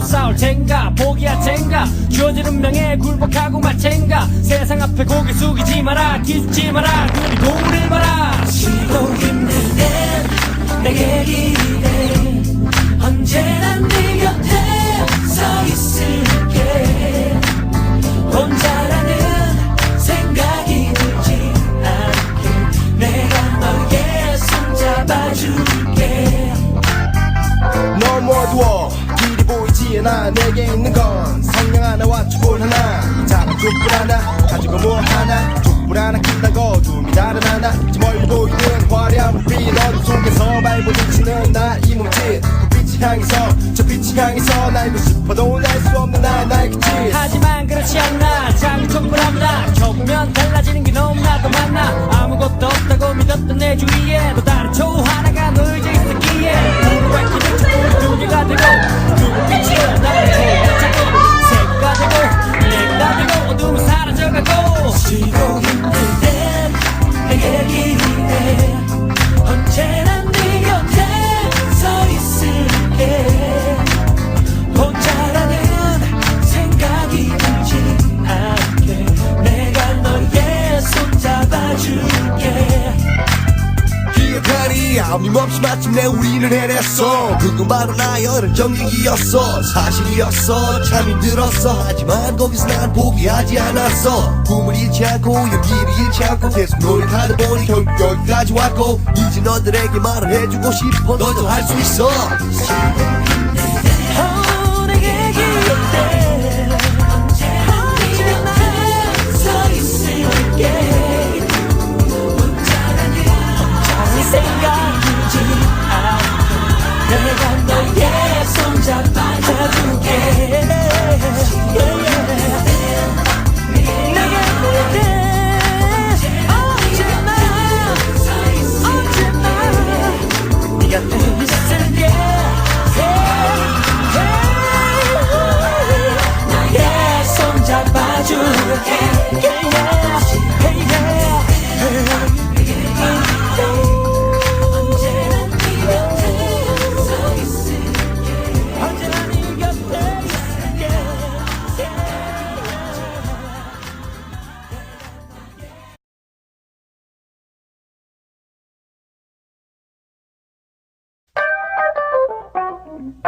싸울 텐가 포기할 텐가. 주어진 운명에 굴복하고 말 텐가. 세상 앞에 고개 숙이지 마라 기죽지 마라. 그리고 우릴 봐라 쉬고 힘들 땐 내게 기 않아 내게 있는 건 성냥 하나와 촛불 하나. 이 작은 촛불 하나 가지고 뭐 하나. 촛불 하나 킨다고 dum이 다른 하나. 저 멀리 보이는 화려한 불빛 어둠 속에서 발부딪히는 나이 몸짓. 불빛이 향해서 저 빛이 향해서 날고 싶어도 날 수 없는 나의 날개짓 하지만 그렇지 않나. 작은 촛불 하나 켜보면 달라지는 게 너무나도 많아. 아무것도 없다고 믿었던 내 주위에 또 다른 초 하나가 놓여 마침내 우리는 해냈어. 그건 바로 나의 정직이었어. 사실이었어. 참 힘들었어. 하지만 거기서 난 포기하지 않았어. 꿈을 잃지 않고 용기를 잃지 않고 계속 노력하다 보니 결국 여기까지 왔고 이제 너들에게 말을 해주고 싶어. 너도 할 수 있어 어, 너의 손 잡아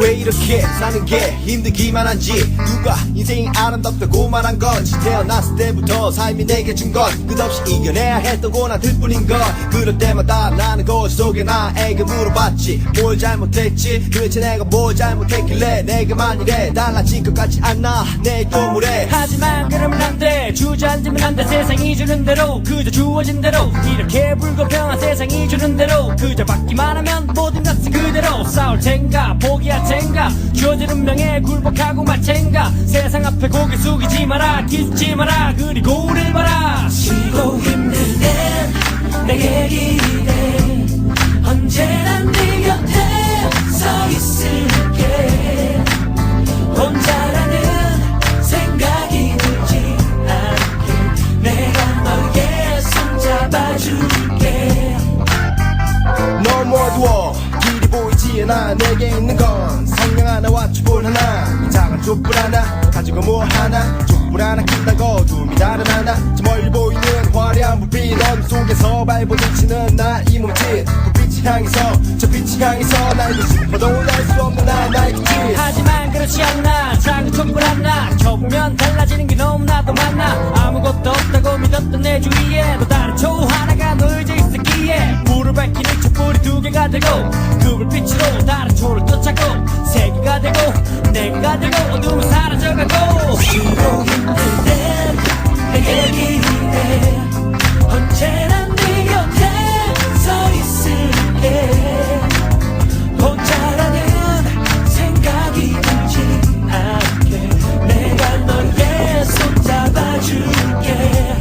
왜 이렇게 사는 게 힘들기만 한지? 누가 인생이 아름답다고 말한 건지 태어났을 때부터 삶이 내게 준 건 끝없이 이겨내야 했던 고난들 뿐인 걸 그럴 때마다 나는 거울 속에 나에게 물어봤지. 뭘 잘못했지? 도대체 내가 뭘 잘못했길래 내게만 이래 달라질 것 같지 않아 내일 또 모레 하지만 그러면 안돼. 주저앉으면 안돼. 세상이 주는 대로 그저 주어진 대로 이렇게 불공평한 세상이 주는 대로 그저 받기만 하면 모든 것은 그 대로 싸울 텐가 포기할 텐가 주어진 운명에 굴복하고 말 텐가 세상 앞에 고개 숙이지 마라 기죽지 마라. 그리고 우릴 봐라. 쉬고 힘들 땐 내게 기대. 언제나 네 곁에 서 있을게. 혼자라는 생각이 들지 않게. 내가 너의 손 잡아줄게. 너무 어두워 않아 내게 있는 건 성냥 하나와 촛불 하나. 이 작은 촛불 하나 가지고 뭐 하나. 촛불 하나 킨다고 dum이 다른 하나. 저 멀리 보이는 화려한 불빛 어둠 속에서 발부 향해서 저 빛이 향해서 날고 싶어도 날 수 없는 나의 나이키 하지만 그렇지 않나. 작은 촛불 하나. 켜보면 달라지는 게 너무나도 많아. 아무것도 없다고 믿었던 내 주위에 또 다른 초 있었기에 불을 밝히는 촛불이 두 개가 되고 그 불빛으로 다른 초를 쫓아고 세 개가 되고 내가 되고 어둠은 사라져가고 쉬고 힘들 땐 내게 얘기해 언제나 네 곁에 서 있을게. 혼자라는 생각이 들지 않게 내가 너의 손 잡아줄게.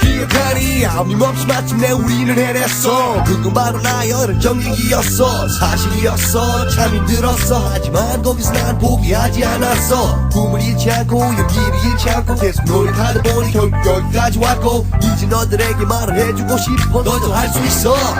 기억하니 아낌없이 마침내 우리 는 해냈어. 그건 바로 나열은 경력이었어. 사실이었어. 참 힘들었어. 하지만 거기서 난 포기하지 않았어. 꿈을 잃지 않고 용기를 잃지 않고 계속 노력하다 보니 결국 여기까지 왔고 이제 너들에게 말을 해주고 싶어. 너도 할 수 있어 어,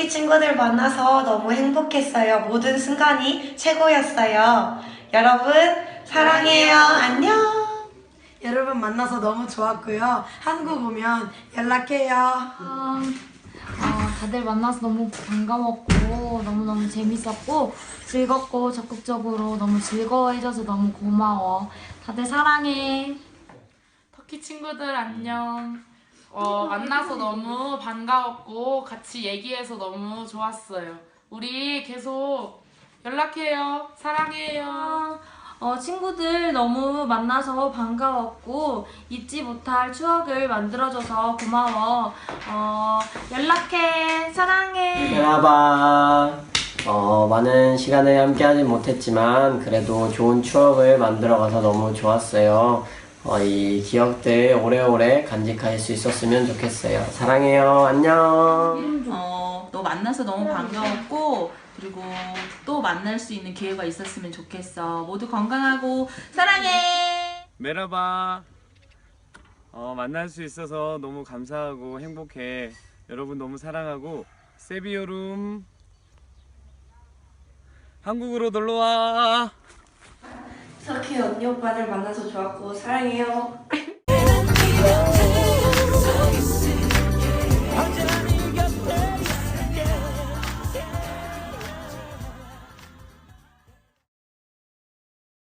터키 친구들 만나서 너무 행복했어요. 모든 순간이 최고였어요. 여러분, 사랑해요. 안녕. 여러분 만나서 너무 좋았고요. 한국 오면 연락해요. 아, 아, 다들 만나서 너무 반가웠고 너무너무 재밌었고 즐겁고 적극적으로 너무 즐거워해줘서 너무 고마워. 다들 사랑해. 터키 친구들 안녕. 어, 만나서 너무 반가웠고 같이 얘기해서 너무 좋았어요. 우리 계속 연락해요. 사랑해요. 어, 친구들 너무 만나서 반가웠고 잊지 못할 추억을 만들어줘서 고마워. 어, 연락해. 사랑해. 메라바 어, 많은 시간을 함께하지 못했지만 그래도 좋은 추억을 만들어가서 너무 좋았어요. 어, 이 기억들 오래오래 간직할 수 있었으면 좋겠어요. 사랑해요. 안녕. 어, 너 만나서 너무 반가웠고 그리고 또 만날 수 있는 기회가 있었으면 좋겠어. 모두 건강하고 사랑해. 메라바 어, 만날 수 있어서 너무 감사하고 행복해 여러분 너무 사랑하고 세비오룸 한국으로 놀러와 터키 언니 오빠들 만나서 좋았고 사랑해요. 내